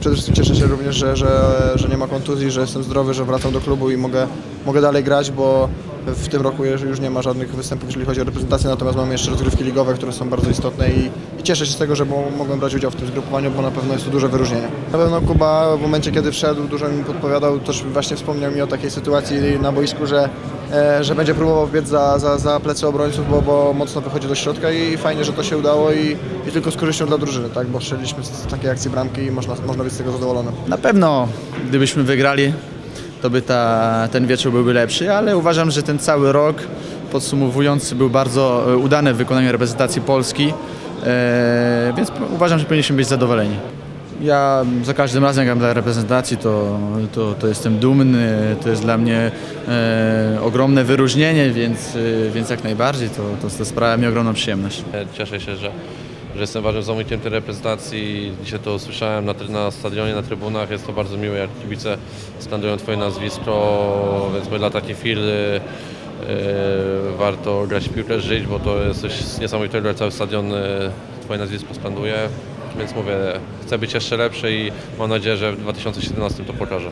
Przede wszystkim cieszę się również, że, że, że nie ma kontuzji, że jestem zdrowy, że wracam do klubu i mogę, mogę dalej grać, bo w tym roku już nie ma żadnych występów, jeżeli chodzi o reprezentację, natomiast mamy jeszcze rozgrywki ligowe, które są bardzo istotne i, i cieszę się z tego, że mo- mogłem brać udział w tym zgrupowaniu, bo na pewno jest to duże wyróżnienie. Na pewno Kuba w momencie, kiedy wszedł, dużo mi podpowiadał, też właśnie wspomniał mi o takiej sytuacji na boisku, że, że będzie próbował biec za, za, za plecy obrońców, bo, bo mocno wychodzi do środka i fajnie, że to się udało i, i tylko z korzyścią dla drużyny, tak? bo strzeliliśmy z takiej akcji bramki i można, można być z tego zadowolonym. Na pewno, gdybyśmy wygrali, to by ta, ten wieczór byłby lepszy, ale uważam, że ten cały rok podsumowujący był bardzo e, udany w wykonaniu reprezentacji Polski, e, więc uważam, że powinniśmy być zadowoleni. Ja za każdym razem, jak gram dla reprezentacji, to, to, to jestem dumny, to jest dla mnie e, ogromne wyróżnienie, więc, e, więc jak najbardziej to, to, to sprawia mi ogromną przyjemność. Cieszę się, że, że jestem ważnym zawodnikiem tej reprezentacji. Dzisiaj to usłyszałem na, na stadionie, na trybunach. Jest to bardzo miłe, jak kibice skandują Twoje nazwisko, więc my dla takiej chwili e, warto grać w piłkę, żyć, bo to jest coś niesamowitego, cały stadion e, Twoje nazwisko skanduje. Więc mówię, chcę być jeszcze lepszy i mam nadzieję, że w 2017 to pokażę.